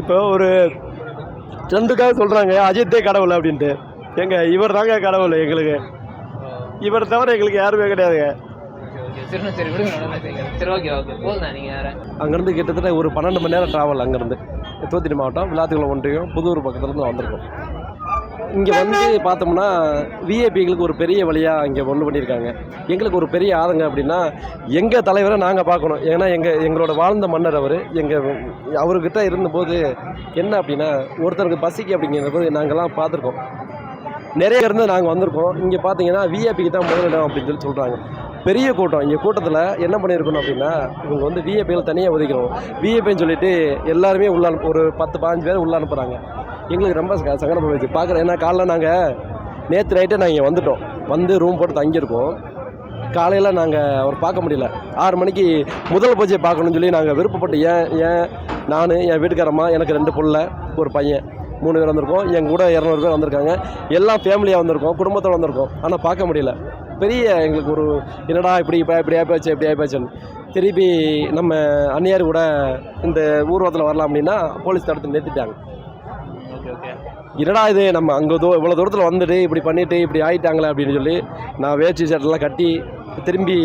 இப்போ ஒரு ட்ரெண்டுக்காக சொல்கிறாங்க அஜித்தே கடவுள் அப்படின்ட்டு. எங்க இவர் தாங்க கடவுள் எங்களுக்கு. இவர் தவிர எங்களுக்கு யாருமே கிடையாதுங்க. அங்கேருந்து கிட்டத்தட்ட ஒரு பன்னெண்டு மணி நேரம் ட்ராவல் அங்கேருந்து. தூத்துக்குடி மாவட்டம் விளாத்துக்குளம் ஒன்றியம் புதூர் பக்கத்துலேருந்து வந்திருக்கோம். இங்கே வந்து பார்த்தோம்னா விஐபிகளுக்கு ஒரு பெரிய வழியாக இங்கே ஒன்று பண்ணியிருக்காங்க. எங்களுக்கு ஒரு பெரிய ஆதங்க அப்படின்னா எங்கள் தலைவரை நாங்கள் பார்க்கணும். ஏன்னா எங்கள் எங்களோட வாழ்ந்த மன்னர் அவர் எங்கள் அவர்கிட்ட இருந்தபோது என்ன அப்படின்னா ஒருத்தருக்கு பசிக்கு அப்படிங்கிற போது நாங்கள்லாம் பார்த்துருக்கோம். நிறைய இருந்து நாங்கள் வந்திருக்கோம். இங்கே பார்த்தீங்கன்னா விஐபிக்கு தான் முதலிடம் அப்படின்னு சொல்லி சொல்கிறாங்க பெரிய கூட்டம். இங்கே கூட்டத்தில் என்ன பண்ணியிருக்கணும் அப்படின்னா இவங்க வந்து விஏபியில் தனியாக ஒதுக்கணும். விஏபின்னு சொல்லிட்டு எல்லாருமே உள்ள ஒரு பத்து பாஞ்சு பேர் உள்ள அனுப்புகிறாங்க எங்களுக்கு ரொம்ப சங்கடம் போயிடுச்சு பார்க்குறேன் ஏன்னா காலைல நாங்கள் நேற்று நைட்டே நாங்கள் இங்கே வந்துட்டோம். வந்து ரூம் போட்டு தங்கியிருக்கோம். காலையில் நாங்கள் அவர் பார்க்க முடியல. ஆறு மணிக்கு முதல் பூஜையை பார்க்கணும்னு சொல்லி நாங்கள் விருப்பப்பட்டு ஏன் ஏன் நான் என் வீட்டுக்காரம்மா எனக்கு ரெண்டு பிள்ளை ஒரு பையன் மூணு பேர் வந்திருக்கோம். என் கூட இரநூறு பேர் வந்திருக்காங்க. எல்லாம் ஃபேமிலியாக வந்திருக்கோம். குடும்பத்தோடு வந்திருக்கோம். ஆனால் பார்க்க முடியல. பெரிய எங்களுக்கு ஒரு என்னடா இப்படி இப்போ இப்படி ஆயிப்போச்சு இப்படி ஆயிப்போச்சுன்னு. திருப்பி நம்ம அந்நியார் கூட இந்த ஊர்வலத்தில் வரலாம் அப்படின்னா போலீஸ் தடுத்து நிறுத்திட்டாங்க. Okay okay. என்னடா இது நம்ம அங்கே தூ இவ்வளோ தூரத்தில் வந்துட்டு இப்படி பண்ணிட்டு இப்படி ஆயிட்டாங்களே அப்படின்னு சொல்லி நான் வேஷ்டி ஷர்ட்லாம் கட்டி திரும்பி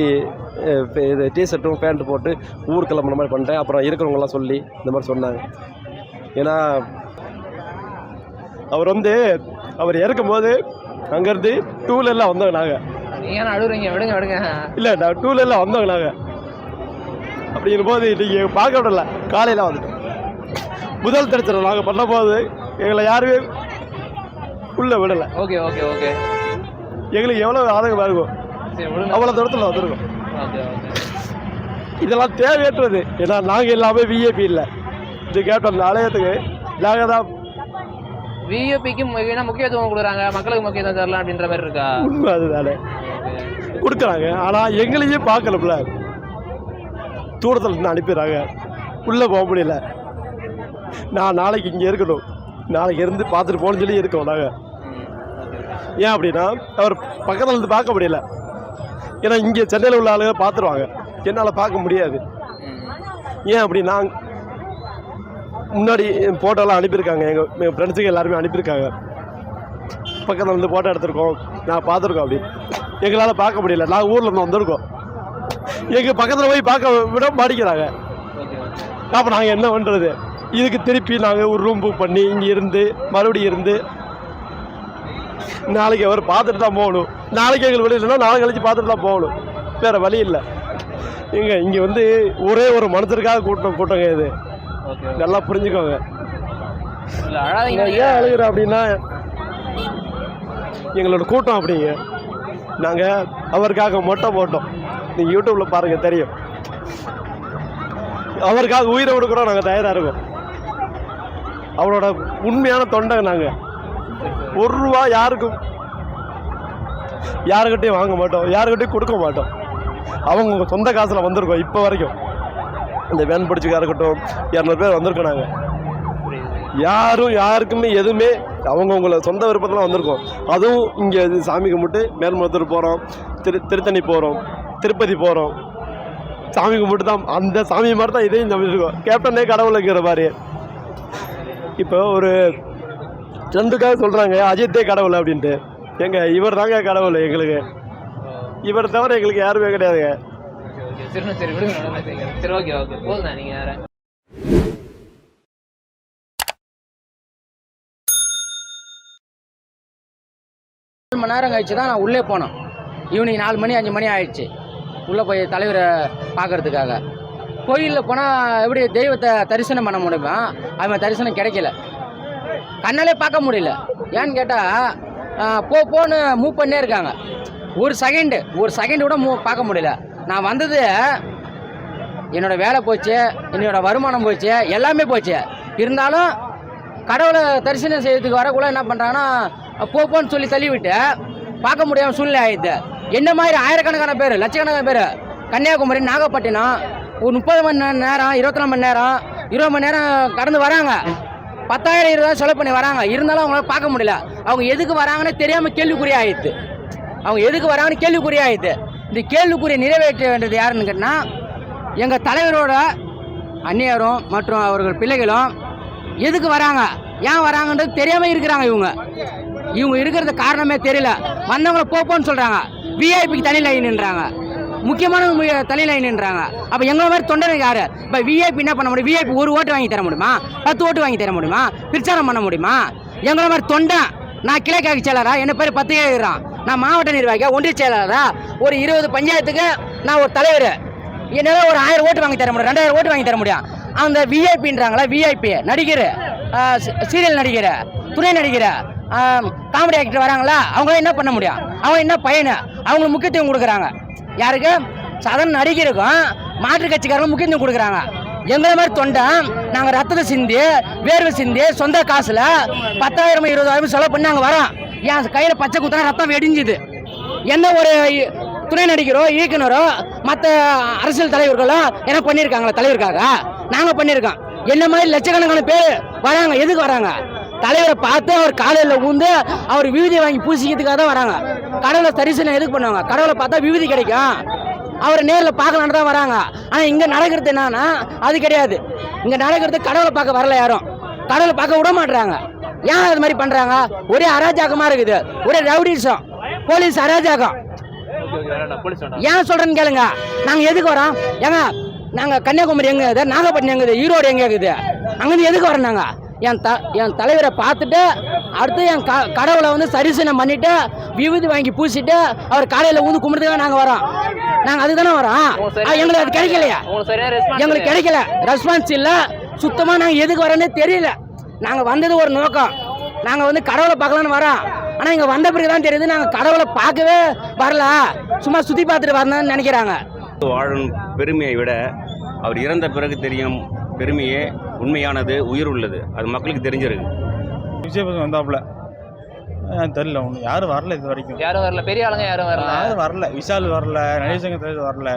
இது டிஷர்ட்டும் பேண்ட் போட்டு ஊர் கிளம்புற மாதிரி பண்ணிட்டேன். அப்புறம் இருக்கிறவங்கலாம் சொல்லி இந்த மாதிரி சொன்னாங்க. ஏன்னா அவர் வந்து அவர் இறக்கும்போது அங்கேருந்து டூலெல்லாம் வந்தோங்க நாங்கள் நீங்கள் ஏன்னா அழுகுறீங்க விடுங்க விடுங்க. இல்லை நான் டூலெல்லாம் வந்தோங்க நாங்கள் அப்படிங்கும் போது நீங்கள் பார்க்க விடல. காலையில் வந்துட்டோம். முதல் தரிசனம் நாங்கள் பண்ண போது எங்களை யாருமே உள்ளே விடலை. Okay okay okay. எங்களுக்கு எவ்வளோ ஆதங்கமாக இருக்கும் அவ்வளோ தூரத்தில் வந்திருக்கோம். இதெல்லாம் தேவையற்றது. ஏன்னா நாங்கள் எல்லாமே விஏபி இல்லை. இது கேட்ட அந்த ஆலயத்துக்கு. நாங்கள் தான் விஓபிக்கு என்ன முக்கியத்துவம் கொடுக்குறாங்க? மக்களுக்கு முக்கியத்துவம் தரலாம் அப்படின்ற மாதிரி இருக்கா? உண்மை அதுதானே. கொடுக்குறாங்க. ஆனால் எங்களையும் பார்க்கலப்ல தூரத்தில் இருந்து அனுப்பிடுறாங்க. உள்ளே போக முடியல. நான் நாளைக்கு இங்கே இருக்கணும். நாளைக்கு இருந்து பார்த்துட்டு போகணும்னு சொல்லி இருக்கோம் நாங்கள் ஏன் அப்படின்னா அவர் பக்கத்தில் இருந்து பார்க்க முடியல. ஏன்னா இங்கே சென்னையில் உள்ள ஆளுங்க பார்த்துருவாங்க. என்னால் பார்க்க முடியாது. ஏன் அப்படின்னா முன்னாடி ஃபோட்டோலாம் அனுப்பியிருக்காங்க. எங்கள் எங்கள் ஃப்ரெண்ட்ஸுக்கு எல்லாருமே அனுப்பியிருக்காங்க. பக்கத்தில் வந்து ஃபோட்டோ எடுத்திருக்கோம். நான் பார்த்துருக்கோம் அப்படி. எங்களால் பார்க்க முடியல. நாங்கள் ஊரில் இருந்து வந்திருக்கோம். எங்கள் பக்கத்தில் போய் பார்க்க விட மாட்டிக்கிறாங்க அப்போ நாங்கள் என்ன பண்ணுறது இதுக்கு திருப்பி நாங்கள் ஒரு ரூம் புக் பண்ணி இங்கே இருந்து மறுபடியும் இருந்து நாளைக்கு அவர் பார்த்துட்டு தான் போகணும். நாளைக்கு எங்களுக்கு வழி இல்லைன்னா நாளை கழிச்சு பார்த்துட்டு தான் போகணும். வேறு வழி இல்லை. இங்கே இங்கே வந்து ஒரே ஒரு மனுஷருக்காக கூட்டம் கூட்டங்க இது. நல்லா புரிஞ்சுக்கோங்க. ஏன் அழுகிறேன் அப்படின்னா எங்களோட கூட்டம் அப்படிங்க நாங்கள் அவருக்காக மொட்டை போட்டோம். நீங்கள் யூடியூப்பில் பாருங்கள் தெரியும். அவருக்காக உயிரை கொடுக்குறோம் நாங்கள் தயாராக இருக்கோம். அவரோட உண்மையான தொண்டை நாங்கள் ஒரு ரூபா யாருக்கும் யாருக்கிட்டையும் வாங்க மாட்டோம் யாருக்கிட்டையும் கொடுக்க மாட்டோம். அவங்க சொந்த காசில் வந்திருக்கோம் இப்போ வரைக்கும். இந்த வேன் படிச்சுக்காக இருக்கட்டும் இரநூறு பேர் வந்திருக்கோம் நாங்கள் யாரும் யாருக்குமே எதுவுமே அவங்கவுங்கள சொந்த விருப்பத்தில் வந்திருக்கோம். அதுவும் இங்கே சாமி கும்பிட்டு மேல்மருத்தூர் போகிறோம் திரு திருத்தணி போகிறோம் திருப்பதி போகிறோம் சாமி கும்பிட்டு தான் அந்த சாமி மாதிரி தான் இதையும் நம்பிட்டுருக்கோம் கேப்டனே கடவுளுங்கிற மாதிரி. இப்போ ஒரு ட்ரெண்டுக்காக சொல்கிறாங்க அஜித்தே கடவுள் அப்படின்ட்டு. எங்கள் இவர் தாங்க கடவுள் எங்களுக்கு. இவர் தவிர எங்களுக்கு யாருமே கிடையாதுங்க. ஓகே சரி சரி விடுங்க நடந்தா சரி ஓகே ஓகே போதுண்ணா நீங்கள் வேறு. நாலு மணி நேரம் கழிச்சு தான் நான் உள்ளே போனோம். ஈவினிங் நாலு மணி அஞ்சு மணி ஆயிடுச்சு. உள்ளே போய் தலைவரை பார்க்கறதுக்காக. கோயிலில் போனால் எப்படி தெய்வத்தை தரிசனம் பண்ண முடியுமா? அவன் தரிசனம் கிடைக்கல. கண்ணாலே பார்க்க முடியல. ஏன்னு கேட்டால் போ போன்னு மூவ் பண்ணே இருக்காங்க. ஒரு செகண்டு ஒரு செகண்ட் கூட மூவ் பார்க்க முடியல. நான் வந்தது என்னோட வேலை போச்சு என்னோடய வருமானம் போச்சு எல்லாமே போச்சு. இருந்தாலும் கடவுளை தரிசனம் செய்யறதுக்கு வரக்குள்ள என்ன பண்ணுறாங்கன்னா போப்போன்னு போன்னு சொல்லி தள்ளிவிட்டு பார்க்க முடியாம சூழ்நிலை ஆயிடுது. என்ன மாதிரி ஆயிரக்கணக்கான பேர் லட்சக்கணக்கான பேர் கன்னியாகுமரி நாகப்பட்டினம் ஒரு முப்பது மணி நேரம் இருபத்தி நாலு மணி நேரம் இருபது மணி நேரம் கடந்து வராங்க. பத்தாயிரம் இருபதாயிரம் செலவு பண்ணி வராங்க. இருந்தாலும் அவங்களால பார்க்க முடியல. அவங்க எதுக்கு வராங்கன்னு தெரியாமல் கேள்விக்குறி ஆயிடுது அவங்க எதுக்கு வராங்கன்னு கேள்விக்குறி ஆயிடுது இந்த கேள்விக்குரிய நிறைவேற்ற வேண்டியது யாருன்னு கேட்டால் எங்கள் தலைவரோட அந்நியரும் மற்றும் அவர்கள் பிள்ளைகளும் எதுக்கு வராங்க? ஏன் வராங்கன்றது தெரியாமல் இருக்கிறாங்க இவங்க. இவங்க இருக்கிறது காரணமே தெரியல. வந்தவங்கள போப்போன்னு சொல்கிறாங்க விஐபிக்கு தனி லைன்ன்றாங்க முக்கியமான தனி லைன்ன்றாங்க அப்போ எங்களை மாதிரி தொண்டனுக்கு யார்? இப்போ விஐபி என்ன பண்ண முடியும்? விஐபி ஒரு ஓட்டு வாங்கி தர முடியுமா? பத்து ஓட்டு வாங்கி தர முடியுமா? பிரச்சாரம் பண்ண முடியுமா? எங்களை மாதிரி தொண்டன் நான் கிழக்காக்கு செயலரா என்ன பேர் பத்து எழுதுறான் நான் மாவட்ட நிர்வாகியா? ஒன்றிய செயலாளரா? ஒரு இருபது பஞ்சாயத்துக்கு நான் ஒரு தலைவர். என்னால் ஒரு ஆயிரம் ஓட்டு வாங்கி தர முடியும். ரெண்டாயிரம் ஓட்டு வாங்கி தர முடியும். அந்த விஐபின்றாங்களா விஐபி நடிகர். சீரியல் நடிகர். துணை நடிகர். காமெடி ஆக்டர் வராங்களா? அவங்களாம் என்ன பண்ண முடியும்? அவங்க என்ன பயனு? அவங்களுக்கு முக்கியத்துவம் கொடுக்குறாங்க. யாருக்கு? சாதாரண நடிகருக்கும் மாற்று கட்சிக்காரங்களும் முக்கியத்துவம் கொடுக்குறாங்க. எங்களை மாதிரி தொண்டை நாங்கள் ரத்தத்தை சிந்தி வேர்வை சிந்தி சொந்த காசில் பத்தாயிரம் இருபதாயிரம் செலவு பண்ணி நாங்கள் வரோம். என் கையில் பச்சை குத்தனா ரத்தம் வெடிஞ்சுது? என்ன ஒரு துணை நடிகரோ இயக்குனரோ மற்ற அரசியல் தலைவர்களோ என்ன பண்ணியிருக்காங்களா தலைவருக்காக? நாங்கள் பண்ணியிருக்கோம் என்ன மாதிரி லட்சக்கணக்கான பேர் வராங்க. எதுக்கு வராங்க? தலைவரை பார்த்து அவர் காலையில் ஊந்து அவர் விபூதி வாங்கி பூசிக்கிறதுக்காக தான் வராங்க. கடவுளை தரிசனம் எதுக்கு பண்ணுவாங்க? கடவுளை பார்த்தா விபூதி கிடைக்கும். அவர் நேரில் பார்க்கலான்னு தான் வராங்க. ஆனால் இங்கே நடக்கிறது என்னன்னா அது கிடையாது. இங்கே நடக்கிறது கடவுளை பார்க்க வரல யாரும். கடவுளை பார்க்க விட மாட்டுறாங்க ஏன் அது மாதிரி பண்ணுறாங்க ஒரே அராஜகமாக இருக்குது. ஒரே ரவுடிசம். போலீஸ் அராஜகம். ஏன் சொல்றேன்னு கேளுங்க. நாங்க எதுக்கு வரோம்? ஏங்க நாங்க கன்னியாகுமரி எங்க இருக்குது நாகப்பட்டினம் எங்க இருக்குது ஈரோடு எங்க இருக்குது? அங்கிருந்து எதுக்கு வரோம் நாங்க? என் த என் தலைவரை பார்த்துட்டு அடுத்து என் க கடவுளை வந்து சரிசனம் பண்ணிட்டு விபூதி வாங்கி பூசிட்டு அவர் காலையில் ஊந்து கும்பிடுறதுக்காக நாங்கள் வரோம். நாங்கள் அதுக்கு தானே வரோம் எங்களுக்கு அது கிடைக்கலையா. எங்களுக்கு கிடைக்கல. ரெஸ்பான்ஸ் இல்லை. சுத்தமாக நாங்கள் எதுக்கு வரோன்னே தெரியல. நாங்கள் வந்தது ஒரு நோக்கம். நாங்கள் வந்து கடவுளை பார்க்கலான்னு வரோம். ஆனால் இங்கே வந்த பிறகு தான் தெரியுது நாங்கள் கடவுளை பார்க்கவே வரல. சும்மா சுற்றி பார்த்துட்டு வரணும்னு நினைக்கிறாங்க. வாழும் பெருமையை விட அவர் இறந்த பிறகு தெரியும் பெருமையே உண்மையானது உயிர் உள்ளது. அது மக்களுக்கு தெரிஞ்சிருக்கு. விஜயபதி வந்தாப்புல. தெரியல ஒன்று யாரும் வரல இது வரைக்கும். யாரும் வரல பெரிய ஆளுங்க யாரும் வரல. யாரும் வரல. விஷால் வரல நடிசங்க தலைவர் வரல.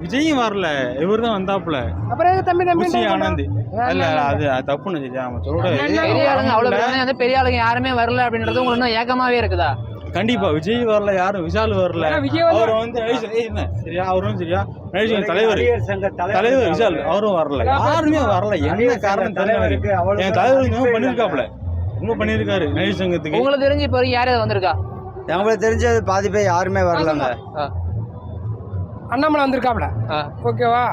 விஜயும் வரல. இவர் தான் வந்தாப்புல. அப்புறம் தம்பி குஷி ஆனந்த். இல்ல அது தப்புன்னு பெரிய ஆளுங்க அவ்வளவு பெரிய ஆளுங்க யாருமே வரல அப்படின்றது உங்களுக்கு இன்னும் ஏக்கமாவே இருக்குதா? கண்டிப்பா விஜய் வரல யாரும் விஷால் வரல. அவர் வந்து சரியா அவரும் சரியா? தலைவர். தலைவர் விஷால் அவரும் வரல. யாருமே வரல. என்ன காரணம் தெரியல. என் தலைவர் இன்னும் பண்ணிருக்காப்ல இன்னும் பண்ணிருக்காரு நடிகர் சங்கத்துக்கு. உங்களுக்கு தெரிஞ்சு இப்போ வரைக்கும் யாராவது வந்திருக்கா? நம்மளுக்கு தெரிஞ்சது பாதி பேர் யாருமே வரலங்க. அண்ணாமலை வந்திருக்காப்ல. ஓகேவா?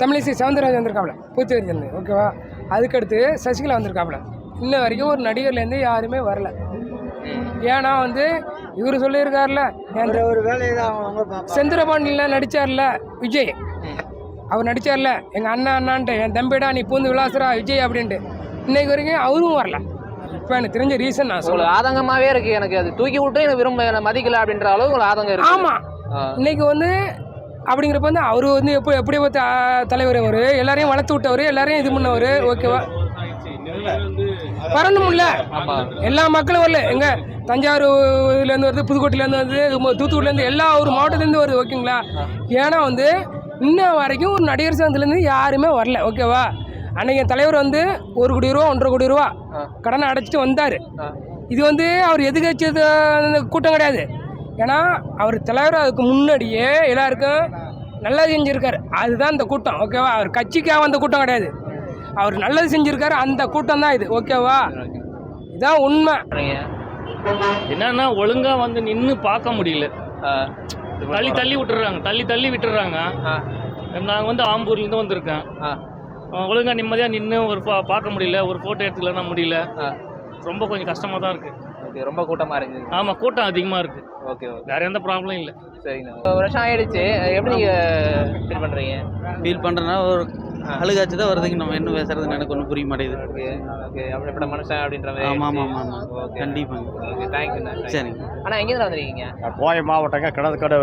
தமிழிசை சவுந்தரராஜன் வந்திருக்காப்ல பூத்தேரியிலேருந்து ஓகேவா? அதுக்கடுத்து சசிகலா வந்திருக்காப்ல இன்ன வரைக்கும் ஒரு நடிகர்லேருந்து யாருமே வரல. ஏன்னா வந்து இவர் சொல்லியிருக்காருல ஒரு செந்திரபாண்டியில் நடிச்சார்ல விஜய். அவர் நடிச்சார்ல எங்கள் அண்ணா அண்ணான்ட்டு என் தம்பிடா நீ பூந்து விளாசுறா விஜய் அப்படின்ட்டு. இன்னைக்கு வரைக்கும் அவரும் வரல. இப்போ எனக்கு தெரிஞ்ச ரீசன் நான் சொல்லுவேன் ஆதங்கமாவே இருக்கு எனக்கு. அது தூக்கி விட்டு எனக்கு விரும்ப என்னை மதிக்கல அப்படின்ற அளவுக்கு ஆதங்கம் இருக்கு. ஆமாம். இன்னைக்கு வந்து அப்படிங்கிறப்ப வந்து அவர் வந்து எப்போ எப்படி தலைவர் அவர். எல்லாரையும் வளர்த்து விட்டவர் எல்லாரையும் இது பண்ணவர். ஓகேவா? வரணும்ல எல்லா மக்களும் வரல. எங்க தஞ்சாவூர்லேருந்து வருது புதுக்கோட்டையிலேருந்து வருது தூத்துக்குடிலேருந்து எல்லா ஒரு மாவட்டத்துலேருந்து வருது ஓகேங்களா? ஏன்னா வந்து இன்ன வரைக்கும் ஒரு நடிகர் சங்கத்துலேருந்து யாருமே வரல ஓகேவா? அன்னைக்கு தலைவர் வந்து ஒரு கோடி ரூபா ஒன்றரை கோடி ரூபா. கடனை அடைச்சிட்டு வந்தார். இது வந்து அவர் அந்த கூட்டம் கிடையாது. ஏன்னா அவர் தலைவர் அதுக்கு முன்னாடியே எல்லாருக்கும் நல்லா செஞ்சுருக்காரு அதுதான் இந்த கூட்டம் ஓகேவா அவர் கட்சிக்காக வந்த கூட்டம் கிடையாது அவர் நல்லது செஞ்சுருக்காரு அந்த கூட்டம் தான் இது ஓகேவா இதான் உண்மை. என்னன்னா ஒழுங்கா வந்து நின்று பார்க்க முடியல ஆ. தள்ளி தள்ளி விட்டுறாங்க தள்ளி தள்ளி விட்டுறாங்க ஆ. நான் வந்து ஆம்பூர்லேருந்து வந்திருக்கேன் ஆ. அஹ் ஒழுங்கா நிம்மதியாக நின்று ஒரு பா- பார்க்க முடியல ஒரு ஃபோட்டோ எடுத்துக்கலன்னா முடியல ஆ. ரொம்ப கொஞ்சம் கஷ்டமாக தான் இருக்கு ஓகே ரொம்ப கூட்டமா இருக்கு ஆமாம் கூட்டம் அதிகமாக இருக்கு. Okay okay. வேற எந்த ப்ராப்ளம் இல்லை. சரிங்க ஒரு வருஷம் ஆயிடுச்சு. எப்படி நீங்க ஃபீல் பண்றீங்க? ஃபீல் பண்ணுறேன்னா ஒரு அழுகாச்சு தான் வருதுங்க. நம்ம என்ன பேசுறதுன்னு எனக்கு ஒன்றும் புரிய மாட்டேங்குது. Okay okay. அப்படிப்பட்ட மனுஷன் அப்படின்ற மாதிரி ஆமாம் ஆயிடுச்சு. ஆமாம் ஆமாம் ஓகே. கண்டிப்பாங்க. ஓகே தேங்க்யூண்ணா சரிங்க அண்ணா எங்கேருந்து வந்திருக்கீங்க? கோவை மாவட்டங்க கிணத்துக்கடை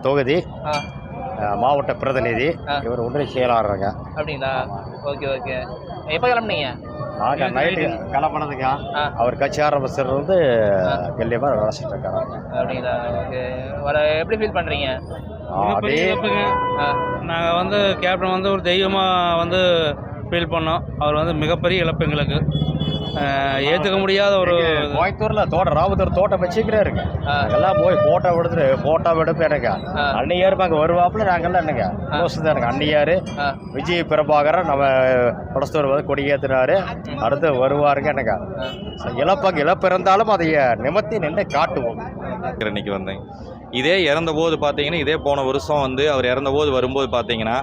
தொகுதி. ஆ. மாவட்ட பிரதிநிதி. இவர் ஒன்றிய செயலாளருங்க. அப்படிங்களா? Okay okay. எப்போ கிளம்புனீங்க? நாங்கள் நைட்டு ஆ. அவர் கட்சி ஆரம்பிச்சது வந்து. கெல்லியமாக நினச்சிட்டு இருக்காங்க அப்படிங்களா? ஓகே. வர எப்படி ஃபீல் அப்படியே ஆ. நாங்கள் வந்து கேப்டன் வந்து ஒரு தெய்வமாக வந்து ஃபீல் பண்ணோம். அவர் வந்து மிகப்பெரிய இழப்பு எங்களுக்கு. ஏற்றுக்க முடியாத ஒரு கோயத்தூர்ல தோட்டம் ராமத்தூர் தோட்டம் வச்சுக்கிறாருங்க எல்லாம் போய் போட்டோ எடுத்துட்டு போட்டோ எடுப்பு எனக்கு. அன்னையார் அங்கே வருவாப்புல நாங்கெல்லாம் என்னங்க? க்ளோஸ் தான் எனக்கு அன்னையார். விஜய் பிரபாகரன் நம்ம படஸ்தூர் வந்து கொடியேற்றினாரு அடுத்து வருவாருங்க எனக்கு. இழப்பாங்க இழப்பு இருந்தாலும் அதை நிமித்தி நின்று காட்டுவோம். இன்னைக்கு வந்தேன். இதே இறந்தபோது பார்த்தீங்கன்னா இதே போன வருஷம் வந்து அவர் இறந்தபோது வரும்போது பார்த்தீங்கன்னா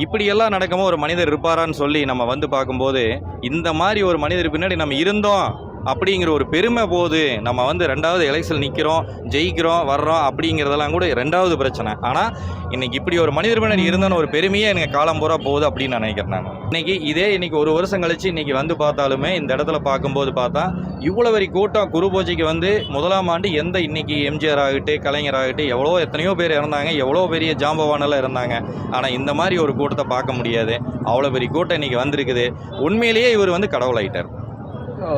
இப்படியெல்லாம் நடக்கும்போது ஒரு மனிதர் இருப்பாரான்னு சொல்லி நம்ம வந்து பார்க்கும்போது இந்த மாதிரி ஒரு மனிதர் பின்னாடி நம்ம இருந்தோம் அப்படிங்கிற ஒரு பெருமை போது நம்ம வந்து ரெண்டாவது எலெக்ஷன் நிற்கிறோம் ஜெயிக்கிறோம் வர்றோம் அப்படிங்கிறதெல்லாம் கூட ரெண்டாவது பிரச்சனை. ஆனால் இன்னைக்கு இப்படி ஒரு மனிதர் மனிதன் இருந்தோன்னு ஒரு பெருமையே எனக்கு காலம் பூரா போகுது அப்படின்னு நான் நினைக்கிறேன் நான். இன்றைக்கி இதே இன்றைக்கி ஒரு வருஷம் கழித்து இன்றைக்கி வந்து பார்த்தாலுமே இந்த இடத்துல பார்க்கும்போது பார்த்தா இவ்வளோ வரி கூட்டம் குரு பூஜைக்கு வந்து முதலாம் ஆண்டு எந்த இன்றைக்கி எம்ஜிஆர் ஆகிட்டு கலைஞர் ஆகிட்டு எவ்வளோ எத்தனையோ பேர் இறந்தாங்க எவ்வளோ பெரிய ஜாம்பவானெல்லாம் இருந்தாங்க ஆனால் இந்த மாதிரி ஒரு கூட்டத்தை பார்க்க முடியாது. அவ்வளோ பெரிய கூட்டம் இன்னைக்கு வந்திருக்குது. உண்மையிலேயே இவர் வந்து கடவுளாயிட்டார்.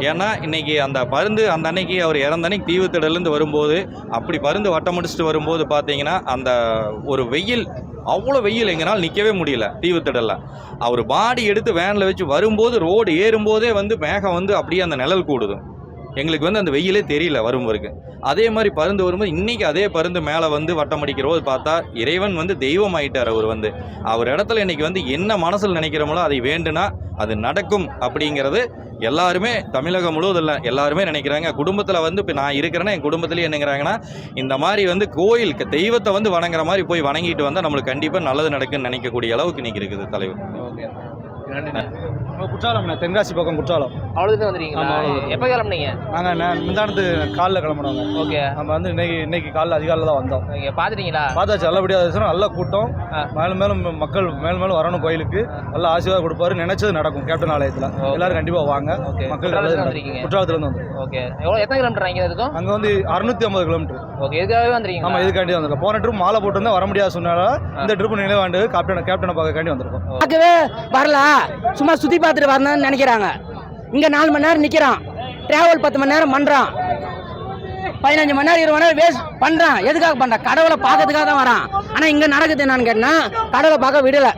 ஏன்னா இன்னைக்கு அந்த பருந்து அந்த அன்னைக்கு அவர் இறந்த அன்னைக்கு தீவுத்திடலேருந்து வரும்போது அப்படி பருந்து வட்டம் முடிச்சுட்டு வரும்போது பார்த்தீங்கன்னா அந்த ஒரு வெயில் அவ்வளோ வெயில் எங்கனால் நிற்கவே முடியல தீவுத்திடலில் அவர் பாடி எடுத்து வேனில் வச்சு வரும்போது ரோடு ஏறும்போதே வந்து மேகம் வந்து அப்படியே அந்த நிழல் கூடுது. எங்களுக்கு வந்து அந்த வெயிலே தெரியல வரும் வரைக்கும். அதே மாதிரி பருந்து வரும்போது இன்றைக்கி அதே பருந்து மேலே வந்து வட்டம் அடிக்கிறபோது பார்த்தா இறைவன் வந்து தெய்வம் ஆயிட்டார் அவர் வந்து. அவர் இடத்துல இன்றைக்கி வந்து என்ன மனசில் நினைக்கிறோமோ அதை வேண்டுனா அது நடக்கும் அப்படிங்கிறது எல்லாருமே தமிழகம் முழுவதும் இல்லை எல்லாருமே நினைக்கிறாங்க. குடும்பத்தில் வந்து இப்போ நான் இருக்கிறேன்னா என் குடும்பத்துலேயே என்னங்கிறாங்கன்னா இந்த மாதிரி வந்து கோயில் தெய்வத்தை வந்து வணங்குற மாதிரி போய் வணங்கிட்டு வந்தால் நம்மளுக்கு கண்டிப்பாக நல்லது நடக்குன்னு நினைக்கக்கூடிய அளவுக்கு இன்றைக்கி இருக்குது தலைவர். ஓகே நன்றி குற்றாலம் தென்காசி பக்கம் குற்றாலம். அவ்வளோதுக்கு வந்துருக்கீங்களா. எப்போ கிளம்புனீங்க? நாங்கள் முந்தானத்து காலில் கிளம்புனோங்க. ஓகே. நம்ம வந்து இன்னைக்கு இன்னைக்கு காலைல அதிகாலையில் தான் வந்தோம். நீங்கள் பார்த்துட்டீங்களா? பார்த்தாச்சு நல்லபடியாக இருந்துச்சுன்னா நல்ல கூட்டம். மேலும் மேலும் மக்கள் மேலும் மேலும் வரணும் கோயிலுக்கு. நல்ல ஆசீர்வாதம் கொடுப்பாரு. நினைச்சது நடக்கும். கேப்டன் ஆலயத்தில். எல்லாரும் கண்டிப்பாக வாங்க. ஓகே. மக்கள் குற்றாலத்துலேருந்து வந்து ஓகே. எவ்வளோ எத்தனை கிலோமீட்டர் இங்கே இருக்கும் அங்கே வந்து அறுநூத்தி ஐம்பது கிலோமீட்டர். ஓகே எதுக்காகவே வந்திருக்கீங்க ஆமாம் இதுக்காண்டி வந்திருக்கோம். போன ட்ரிப் மாலை போட்டு வர முடியாத சொன்னால இந்த ட்ரிப் நிலை வாண்டு கேப்டன் கேப்டனை பார்க்கக்காண்டி வந்திருக்கோம். பார்க்கவே வரல. சும்மா சுற்றி பார்த்துட்டு வரணும்னு நினைக்கிறாங்க. இங்கே நாலு மணி நேரம் நிற்கிறான் ட்ராவல் பத்து மணி நேரம் பண்ணுறான் பதினஞ்சு மணி நேரம் இருபது மணி நேரம் வேஸ்ட் பண்ணுறான் எதுக்காக பண்ணுறான் கடவுளை பார்க்கறதுக்காக தான் வரான். ஆனால் இங்கே நடக்குது என்னன்னு கேட்டினா கடவுளை பார்க்க விடலை.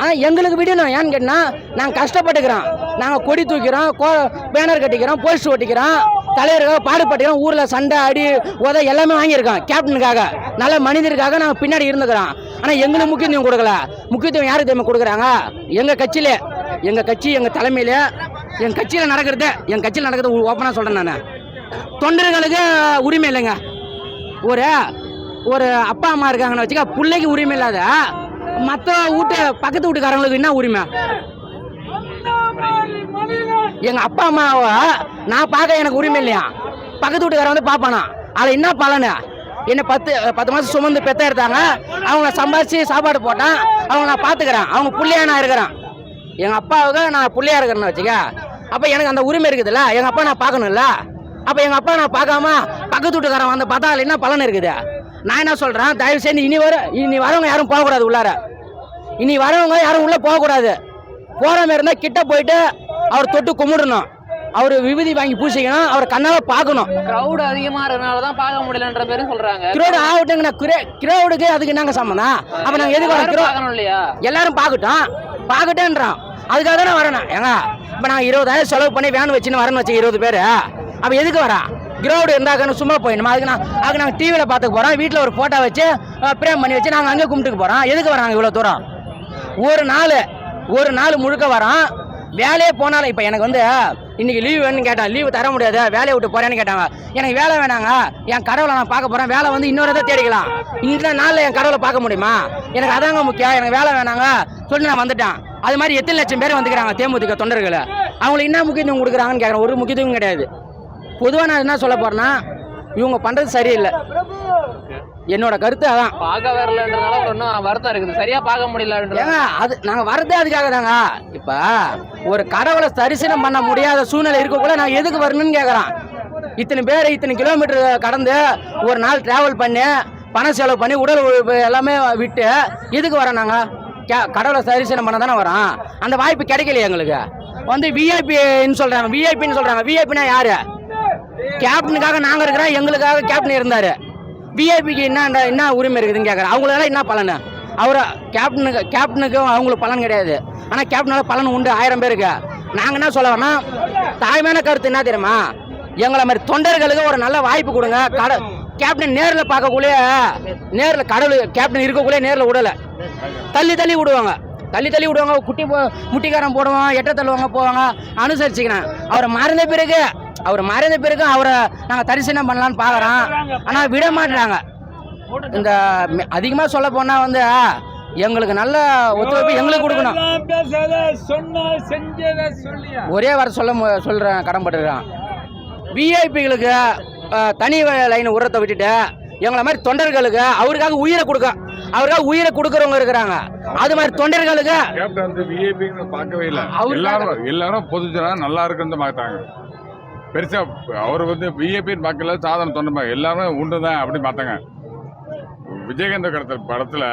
ஆனால் எங்களுக்கு விடணும் ஏன்னு கேட்டினா நாங்கள் கஷ்டப்பட்டுக்கிறோம். நாங்கள் கொடி தூக்கிறோம் கோ பேனர் கட்டிக்கிறோம் போஸ்டர் ஒட்டிக்கிறோம். தலைவருக்காக பாடுபட்டிருக்கோம் ஊரில் சண்டை அடி உதை எல்லாமே வாங்கியிருக்கோம் கேப்டனுக்காக. நல்ல மனிதருக்காக நாங்கள் பின்னாடி இருந்துக்கிறோம் ஆனால் எங்களுக்கு முக்கியத்துவம் கொடுக்கல. முக்கியத்துவம் யாருக்கு தெரியுமா கொடுக்குறாங்க? எங்கள் கட்சியிலே. எங்கள் கட்சி எங்கள் தலைமையில். என் கட்சியில் நடக்கிறது என் கட்சியில் நடக்கிறது ஓப்பனாக சொல்கிறேன் நான். தொண்டர்களுக்கு உரிமை இல்லைங்க. ஒரு ஒரு அப்பா அம்மா இருக்காங்கன்னு வச்சுக்க பிள்ளைக்கு உரிமை இல்லாத மற்ற வீட்டு பக்கத்து வீட்டுக்காரங்களுக்கு என்ன உரிமை? எங்க அப்பா அம்மாவை நான் பார்க்க எனக்கு உரிமை இல்லையா? பக்கத்து வீட்டுக்காரன் வந்து பார்ப்பானா? அதில் என்ன பலனு? என்ன பத்து பத்து மாதம் சுமந்து பெத்த எடுத்தாங்க. அவங்க சம்பாதிச்சு சாப்பாடு போட்டேன். அவங்க நான் பார்த்துக்கிறேன். அவங்க பிள்ளையா நான் இருக்கிறேன். எங்கள் அப்பாவுக்கு நான் பிள்ளையா இருக்கிறேன்னு வச்சுக்க. அப்போ எனக்கு அந்த உரிமை இருக்குதுல்ல? எங்கள் அப்பா நான் பார்க்கணும்ல? அப்போ எங்கள் அப்பா நான் பார்க்காம பக்கத்து வீட்டுக்காரன் வந்து பார்த்தா அதில் என்ன பலன் இருக்குது? நான் என்ன சொல்கிறேன் தயவு செய்து இனி வர இனி வரவங்க யாரும் போகக்கூடாது உள்ளார. இனி வரவங்க யாரும் உள்ளே போகக்கூடாது. போகிற மாதிரி இருந்தால் கிட்ட போயிட்டு அவர் தொட்டு கும்பிடணும். அவர் விபூதி வாங்கி பூசிக்கணும் அவர் கண்ணால பார்க்கணும். க்ரௌட் அதிகமாக இருக்கனால தான் பார்க்க முடியலன்ற பேரும் சொல்கிறாங்க கிரௌடு ஆகட்டுங்கண்ணா கிரே கிரௌடுக்கு அதுக்கு நாங்கள் சம்மந்தம் அப்போ நாங்கள் எதுக்கு வரோம்? இல்லையா? எல்லாரும் பார்க்கட்டும். பார்க்கட்டேன்றான் அதுக்காக தான் வரணும். ஏங்க இப்போ நாங்கள் இருபதாயிரம் செலவு பண்ணி வேன் வச்சுன்னு வரேன்னு வச்சு இருபது பேர். அப்போ எதுக்கு வரா? கிரௌடு இருந்தாக்கன்னு சும்மா போயிடணுமா? அதுக்கு நான் அதுக்கு நாங்கள் டிவியில் பார்த்துக்க போகிறோம் வீட்டில் ஒரு ஃபோட்டோ வச்சு ப்ரேம் பண்ணி வச்சு நாங்கள் அங்கே கும்பிட்டுக்கு போகிறோம் எதுக்கு வராங்க இவ்வளோ தூரம்? ஒரு நாள் ஒரு நாள் முழுக்க வரோம். வேலையே போனாலும் இப்போ எனக்கு வந்து இன்றைக்கி லீவ் வேணும்னு கேட்டேன் லீவு தர முடியாது வேலையை விட்டு போகிறேன்னு கேட்டாங்க. எனக்கு வேலை வேணாங்க. என் கடவுளை நான் பார்க்க போகிறேன் வேலை வந்து இன்னொரு இதை தேடிக்கலாம். இந்த நாளில் என் கடவுளை பார்க்க முடியுமா? எனக்கு அதாங்க முக்கியம். எனக்கு வேலை வேணாங்க. சொல்லி நான் வந்துட்டேன். அது மாதிரி எத்தனை லட்சம் பேர் வந்துக்கிறாங்க தேமுதிக தொண்டர்களை. அவங்களுக்கு என்ன முக்கியத்துவம் கொடுக்குறாங்கன்னு கேட்குறேன் ஒரு முக்கியத்துவம் கிடையாது. பொதுவாக நான் என்ன சொல்ல போகிறேன்னா இவங்க பண்ணுறது சரியில்லை. என்னோட கருத்து அதான். பார்க்க வரலன்றனால இன்னும் வருத்தம் இருக்குது. சரியா பார்க்க முடியலன்ற ஏங்க அது நாங்கள் வரதே அதுக்காக தாங்க. இப்போ ஒரு கடவுளை தரிசனம் பண்ண முடியாத சூழ்நிலை இருக்கக்குள்ள நான் எதுக்கு வரணும்னு கேட்குறான் இத்தனை பேர் இத்தனை கிலோமீட்டர் கடந்து ஒரு நாள் டிராவல் பண்ணி பணம் செலவு பண்ணி உடல் உழைப்பு எல்லாமே விட்டு எதுக்கு வரோம் நாங்கள் கே கடவுளை தரிசனம் பண்ண தானே வரோம் அந்த வாய்ப்பு கிடைக்கலையே எங்களுக்கு. வந்து விஐபின்னு சொல்கிறாங்க விஐபின்னு சொல்கிறாங்க விஐபினா யாரு? கேப்டனுக்காக நாங்கள் இருக்கிறோம். எங்களுக்காக கேப்டன் இருந்தார். பிஏபிக்கு என்ன என்ன உரிமை இருக்குதுன்னு கேட்குறேன் அவங்களெல்லாம் என்ன பலன்? அவரை கேப்டனுக்கு கேப்டனுக்கும் அவங்களுக்கு பலன் கிடையாது. ஆனால் கேப்டனால பலன் உண்டு ஆயிரம் பேருக்கு. நாங்கள் என்ன சொல்ல தாய்மையான கருத்து என்ன தெரியுமா? எங்களை மாதிரி தொண்டர்களுக்கு ஒரு நல்ல வாய்ப்பு கொடுங்க. கட கேப்டன் நேரில் பார்க்கக்குள்ளே நேரில் கடவுள் கேப்டன் இருக்கக்குள்ளே நேரில் விடலை. தள்ளி தள்ளி விடுவாங்க. தள்ளி தள்ளி விடுவாங்க. குட்டி போ முட்டிக்காரன் போடுவாங்க எட்ட தள்ளுவாங்க போவாங்க. அனுசரிச்சுக்கினேன் அவரை மறந்த பிறகு அவர் மறைந்த பிறகு அவரை நாங்கள் தரிசனம் பண்ணலான்னு பார்க்குறோம் ஆனால் விட மாட்டுறாங்க இந்த அதிகமாக சொல்ல போனால் வந்து எங்களுக்கு நல்ல ஒத்துழைப்பு எங்களுக்கு கொடுக்கணும். ஒரே வார சொல்ல மு- சொல்றேன் கடன்பட்டுருக்கான் விஐபிகளுக்கு தனி லைன் உரத்தை விட்டுட்டு எங்களை மாதிரி தொண்டர்களுக்கு அவருக்காக உயிரை கொடுக்க அவருக்காக உயிரை கொடுக்கறவங்க இருக்கிறாங்க. அது மாதிரி தொண்டர்களுக்கு பார்க்கவே இல்லை. எல்லாரும் எல்லாரும் பொதுஜனா நல்லா இருக்குன்னு பார்த்தாங்க. பெருசா அவர் வந்து பிஏபின்னு பார்க்கல சாதனை தொண்டை பார்க்க எல்லாரும் உண்டு தான் அப்படின்னு பார்த்தாங்க. விஜயகாந்த் கடத்த படத்துல